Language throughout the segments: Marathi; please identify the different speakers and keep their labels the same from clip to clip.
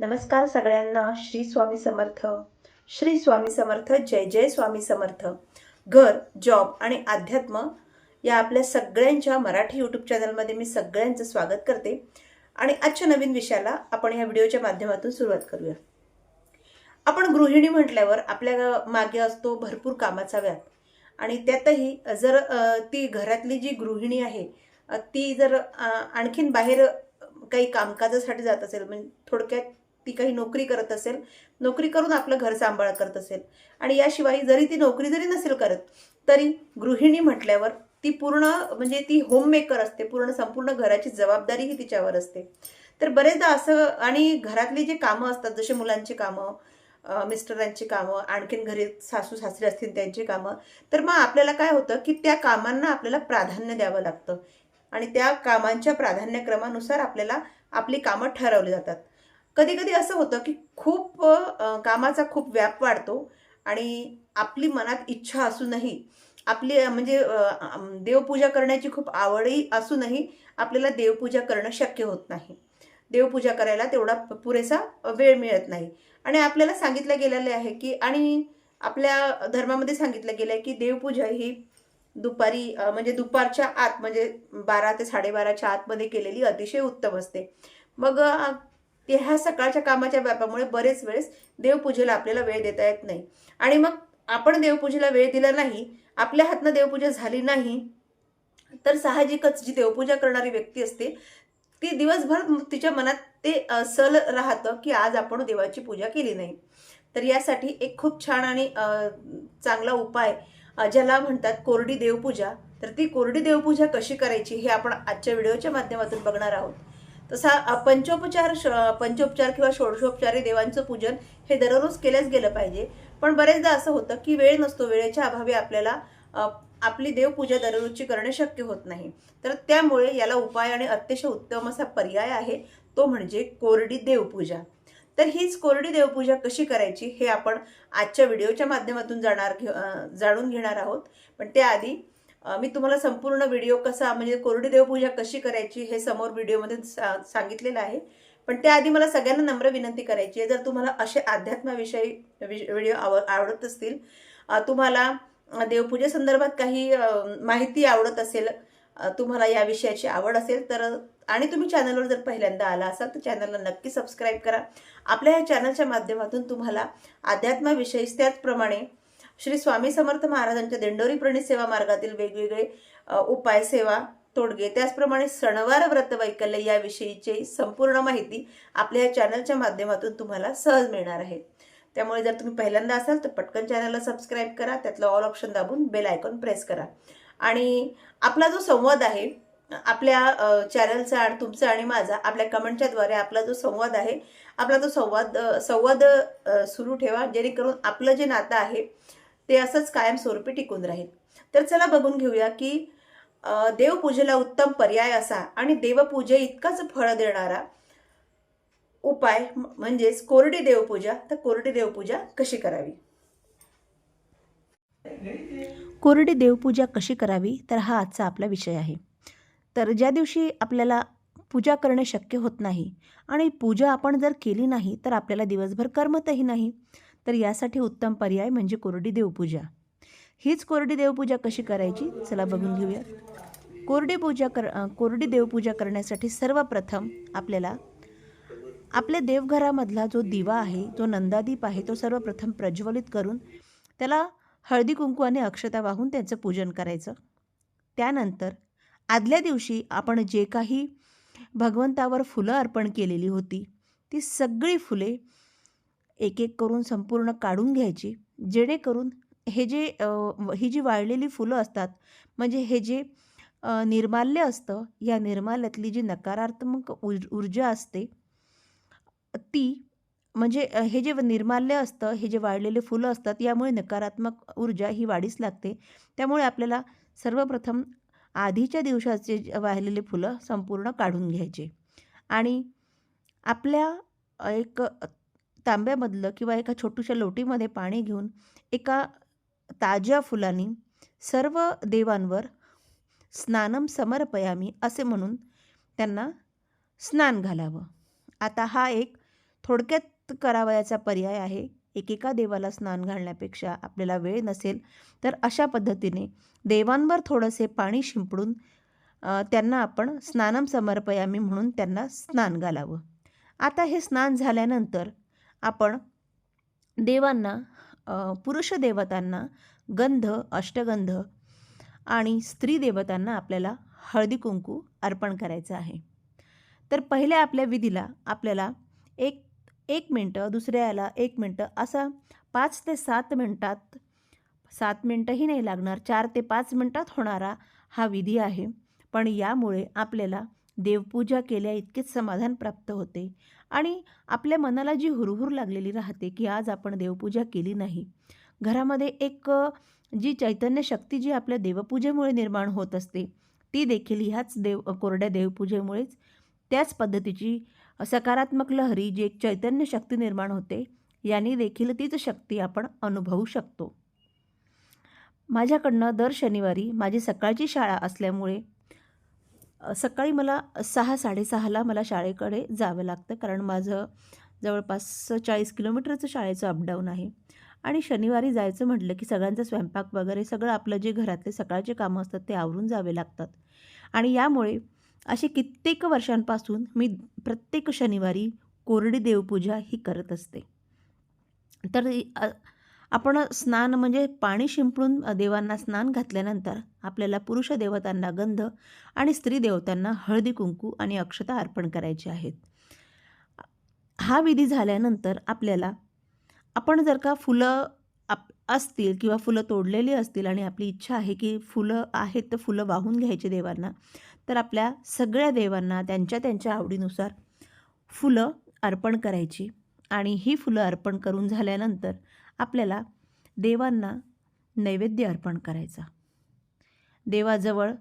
Speaker 1: नमस्कार सगळ्यांना श्री स्वामी समर्थ. श्री स्वामी समर्थ जय जय स्वामी समर्थ. घर जॉब आणि अध्यात्म या आपल्या सगळ्यांच्या मराठी यूट्यूब चॅनलमध्ये मी सगळ्यांचं स्वागत करते. आणि आजच्या नवीन विषयाला आपण ह्या व्हिडिओच्या माध्यमातून सुरुवात करूया. आपण गृहिणी म्हटल्यावर आपल्या मागे असतो भरपूर कामाचा व्याप. आणि त्यातही जर ती घरातली जी गृहिणी आहे ती जर आणखीन बाहेर काही कामकाजासाठी जात असेल म्हणजे थोडक्यात ती काही नोकरी करत असेल नोकरी करून आपलं घर सांभाळ करत असेल. आणि याशिवाय जरी ती नोकरी जरी नसेल करत तरी गृहिणी म्हटल्यावर ती पूर्ण म्हणजे ती होममेकर असते पूर्ण संपूर्ण घराची जबाबदारी ही तिच्यावर असते. तर बरेचदा असं आणि घरातली जी कामं असतात जसे मुलांची कामं मिस्टरांची कामं आणखीन घरी सासू सासरे असतील त्यांची कामं तर मग आपल्याला काय होतं की त्या कामांना आपल्याला प्राधान्य द्यावं लागतं. आणि त्या कामांच्या प्राधान्यक्रमानुसार आपल्याला आपली कामं ठरवली जातात. कधी कधी असं होतं की खूप कामाचा खूप व्याप वाढतो आणि आपली मनात इच्छा असूनही आपली म्हणजे देवपूजा करण्याची खूप आवडही असूनही आपल्याला देवपूजा करणं शक्य होत नाही. देवपूजा करायला तेवढा पुरेसा वेळ मिळत नाही. आणि आपल्याला सांगितलं गेलेलं आहे की आणि आपल्या धर्मामध्ये सांगितलं गेलं आहे की देवपूजा ही दुपारी म्हणजे दुपारच्या आत म्हणजे बारा ते साडेबाराच्या आतमध्ये केलेली अतिशय उत्तम असते. मग ते ह्या सकाळच्या कामाच्या व्यापामुळे बरेच वेळेस देवपूजेला आपल्याला वेळ देता येत नाही. आणि मग आपण देवपूजेला वेळ दिला नाही आपल्या हातनं देवपूजा झाली नाही तर साहजिकच जी देवपूजा करणारी व्यक्ती असते ती दिवसभर तिच्या मनात ते सल राहतं की आज आपण देवाची पूजा केली नाही. तर यासाठी एक खूप छान आणि चांगला उपाय ज्याला म्हणतात कोरडी देवपूजा. तर ती कोरडी देवपूजा कशी करायची हे आपण आजच्या व्हिडिओच्या माध्यमातून बघणार आहोत. तसा पंचोपचार श- पंचोपचार किंवा षोडशोपचारी देवांचं पूजन हे दररोज केलंच गेलं पाहिजे. पण बरेचदा असं होतं की वेळ नसतो वेळेच्या अभावी आपल्याला आपली देवपूजा दररोजची करणे शक्य होत नाही. तर त्यामुळे याला उपाय आणि अतिशय उत्तम असा पर्याय आहे तो म्हणजे कोरडी देवपूजा. तर हीच कोरडी देवपूजा कशी करायची हे आपण आजच्या व्हिडिओच्या माध्यमातून जाणार घे जाणून घेणार आहोत. पण त्याआधी मी तुम्हाला संपूर्ण व्हिडिओ कसा म्हणजे कोरडी देवपूजा कशी करायची हे समोर व्हिडिओमध्ये सा- सांगितलेलं आहे. पण त्याआधी मला सगळ्यांना नम्र विनंती करायची आहे. जर तुम्हाला असे अध्यात्माविषयी वि- व्हिडिओ आव आवडत असतील तुम्हाला देवपूजेसंदर्भात काही माहिती आवडत असेल तुम्हाला या विषयाची आवड असेल तर आणि तुम्ही चॅनलवर जर पहिल्यांदा आला असाल तर चॅनलला नक्की सबस्क्राईब करा. आपल्या या चॅनलच्या माध्यमातून तुम्हाला अध्यात्माविषयी त्याचप्रमाणे श्री स्वामी समर्थ महाराजांच्या दिंडोरी प्रणित सेवा मार्गातील वेगवेगळे उपाय सेवा तोडगे त्याचप्रमाणे सणवार व्रत वैकल्य याविषयीची संपूर्ण माहिती आपल्या या चॅनलच्या माध्यमातून तुम्हाला सहज मिळणार आहे. त्यामुळे जर तुम्ही पहिल्यांदा असाल तर पटकन चॅनलला सबस्क्राईब करा त्यातलं ऑल ऑप्शन दाबून बेल आयकॉन प्रेस करा. आणि आपला जो संवाद आहे आपल्या चॅनलचा आणि तुमचा आणि माझा आपल्या कमेंटच्या द्वारे आपला जो संवाद आहे आपला तो संवाद संवाद सुरू ठेवा जेणेकरून आपलं जे नातं आहे ते असंच कायमस्वरूपी टिकून राहील. तर चला बघून घेऊया की देवपूजेला उत्तम पर्याय असा आणि देवपूजे इतकाच फळ देणारा उपाय म्हणजेच कोरडी देवपूजा तर कोरडी देवपूजा कशी करावी?
Speaker 2: कोरडी देवपूजा कशी करावी? तर हा आजचा आपला विषय आहे. तर ज्या दिवशी आपल्याला पूजा करणे शक्य होत नाही आणि पूजा आपण जर केली नाही तर आपल्याला दिवसभर करमतही नाही. तर यासाठी उत्तम पर्याय म्हणजे कोरडी देवपूजा. हीच कोरडी देवपूजा कशी करायची? चला बघून घेऊया. कोरडी पूजा कर कोरडी देवपूजा करण्यासाठी सर्वप्रथम आपल्याला आपल्या देवघरामधला जो दिवा आहे जो नंदादीप आहे तो सर्वप्रथम प्रज्वलित करून त्याला हळदी आणि अक्षता वाहून त्यांचं पूजन करायचं. त्यानंतर आदल्या दिवशी आपण जे काही भगवंतावर फुलं अर्पण केलेली होती ती सगळी फुले एक एक करून संपूर्ण काढून घ्यायची. जेणेकरून हे जे ही जी वाळलेली फुलं असतात म्हणजे हे जे निर्माल्य असतं या निर्माल्यातली जी नकारात्मक ऊर ऊर्जा असते ती म्हणजे हे जे निर्माल्य असतं हे जे वाळलेले फुलं असतात यामुळे नकारात्मक ऊर्जा ही वाढीस लागते. त्यामुळे आपल्याला सर्वप्रथम आधीच्या दिवसाचे जे वाळलेले फुलं संपूर्ण काढून घ्यायचे. आणि आपल्या एक तांब्यामधलं किंवा एका छोटूशा लोटीमध्ये पाणी घेऊन एका ताज्या फुलांनी सर्व देवांवर स्नानम समर्पयामी असे म्हणून त्यांना स्नान घालावं. आता हा एक थोडक्यात करावयाचा पर्याय आहे. एकेका देवाला स्नान घालण्यापेक्षा आपल्याला वेळ नसेल तर अशा पद्धतीने देवांवर थोडंसे पाणी शिंपडून त्यांना आपण स्नानम समर्पयामी म्हणून त्यांना स्नान घालावं. आता हे स्नान झाल्यानंतर आपण देवांना पुरुष देवतांना गंध अष्टगंध आणि स्त्री देवतांना आपल्याला हळदी कुंकू अर्पण करायचं आहे. तर पहिल्या आपल्या विधीला आपल्याला एक एक मिनटं दुसऱ्याला एक मिनटं असा पाच ते सात मिनटात सात मिनटंही नाही लागणार चार ते पाच मिनटात होणारा हा विधी आहे. पण यामुळे आपल्याला देवपूजा केल्या इतकेच समाधान प्राप्त होते. आणि आपल्या मनाला जी हुरहुर लागलेली राहते की आज आपण देवपूजा केली नाही. घरामध्ये एक जी चैतन्य शक्ती जी आपल्या देवपूजेमुळे निर्माण होत असते ती देखील ह्याच देव कोरड्या देवपूजेमुळेच. त्याच पद्धतीची सकारात्मक लहरी जी एक चैतन्य शक्ती निर्माण होते यांनी देखील तीच शक्ती आपण अनुभवू शकतो. माझ्याकडनं दर शनिवारी माझी सकाळची शाळा असल्यामुळे सकाळी मला सहा साडेसहाला मला शाळेकडे जावं लागतं कारण माझं जवळपास चाळीस किलोमीटरचं शाळेचं अपडाऊन आहे. आणि शनिवारी जायचं म्हटलं की सगळ्यांचा स्वयंपाक वगैरे सगळं आपलं जे घरातले सकाळचे कामं असतात ते आवरून जावे लागतात. आणि यामुळे असे कित्येक वर्षांपासून मी प्रत्येक शनिवारी कोरडी देवपूजा ही करत असते. तर आपण स्नान म्हणजे पाणी शिंपडून देवांना स्नान घातल्यानंतर आपल्याला पुरुष देवतांना गंध आणि स्त्री देवतांना हळदी कुंकू आणि अक्षता अर्पण करायची आहेत. हा विधी झाल्यानंतर आपल्याला आपण जर का फुलं आप असतील किंवा फुलं तोडलेली असतील आणि आपली इच्छा आहे की फुलं आहेत तर फुलं वाहून घ्यायची देवांना तर आपल्या सगळ्या देवांना त्यांच्या त्यांच्या आवडीनुसार फुलं अर्पण करायची. आणि ही फुलं अर्पण करून झाल्यानंतर आपल्याला देवांना नैवेद्य अर्पण करायचा. देवाजवळ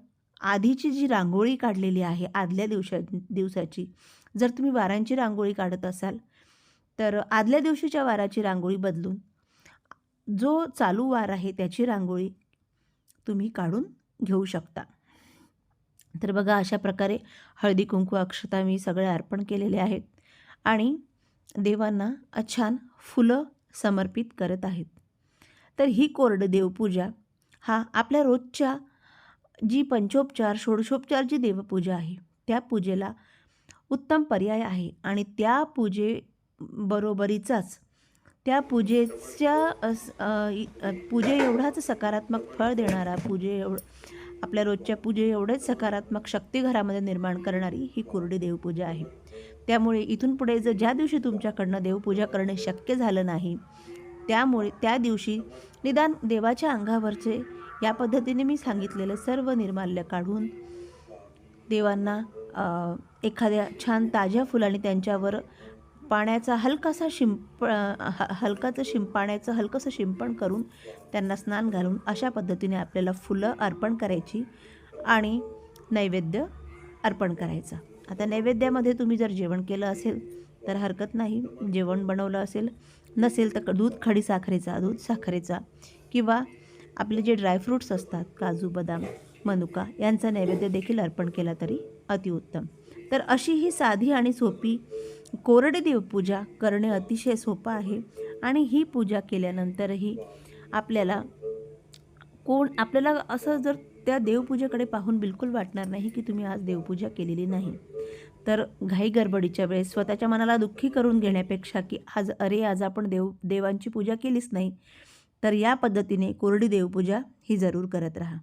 Speaker 2: आधीची जी रांगोळी काढलेली आहे आदल्या दिवसा दिवसाची जर तुम्ही वारांची रांगोळी काढत असाल तर आदल्या दिवशीच्या वाराची रांगोळी बदलून जो चालू वार आहे त्याची रांगोळी तुम्ही काढून घेऊ शकता. तर बघा अशा प्रकारे हळदी कुंकू अक्षता मी सगळे अर्पण केलेले आहेत. आणि देवांना छान फुलं समर्पित करत आहेत. तर ही कोरड देवपूजा हा आपल्या रोजच्या जी पंचोपचार षोडशोपचार जी देवपूजा आहे त्या पूजेला उत्तम पर्याय आहे. आणि त्या पूजे बरोबरीचाच त्या पूजेच्या पूजे एवढाच सकारात्मक फळ देणारा पूजे एवढ आपल्या रोजच्या पूजे एवढेच सकारात्मक शक्ती घरामध्ये निर्माण करणारी ही कोरडी देवपूजा आहे. त्यामुळे इथून पुढे जर ज्या दिवशी तुमच्याकडनं देवपूजा करणे शक्य झालं नाही त्यामुळे त्या दिवशी निदान देवाच्या अंगावरचे या पद्धतीने मी सांगितलेलं सर्व निर्माल्य काढून देवांना एखाद्या छान ताज्या फुलाने त्यांच्यावर पाण्याचा हलकासा शिंप हलकाचं शिंप पाण्याचं हलकंसं शिंपण करून त्यांना स्नान घालून अशा पद्धतीने आपल्याला फुलं अर्पण करायची आणि नैवेद्य अर्पण करायचं. आता नैवेद्यामध्ये तुम्ही जर जेवण केलं असेल तर हरकत नाही. जेवण बनवलं असेल नसेल तर दूध खडी साखरेचा दूध साखरेचा किंवा आपले जे ड्रायफ्रूट्स असतात काजू बदाम मनुका यांचा नैवेद्य देखील अर्पण केला तरी अतिउत्तम. तर अशी ही साधी आणि सोपी कोरडी देवपूजा करणे अतिशय सोपं आहे. आणि ही पूजा केल्यानंतरही आपल्याला कोण आपल्याला असं जर त्या देवपूजेकडे पाहून बिलकुल वाटणार नाही की तुम्ही आज देवपूजा केलेली नाही. तर घाई गडबडीच्या वेळेस स्वतःच्या मनाला दुःखी करून घेण्यापेक्षा की आज अरे आज आपण देव देवांची पूजा केलीच नाही तर या पद्धतीने कोरडी देवपूजा ही जरूर करत राहा.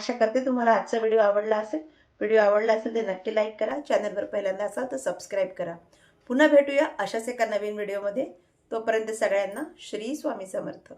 Speaker 1: आशा करते तुम्हाला आजचा व्हिडिओ आवडला असेल. व्हिडिओ आवडला असेल तर नक्की लाईक करा. चॅनलवर पहिल्यांदा असाल तर सबस्क्राईब करा. पुन्हा भेटूया अशाच एका नवीन व्हिडिओमध्ये. तोपर्यंत सगळ्यांना श्री स्वामी समर्थ.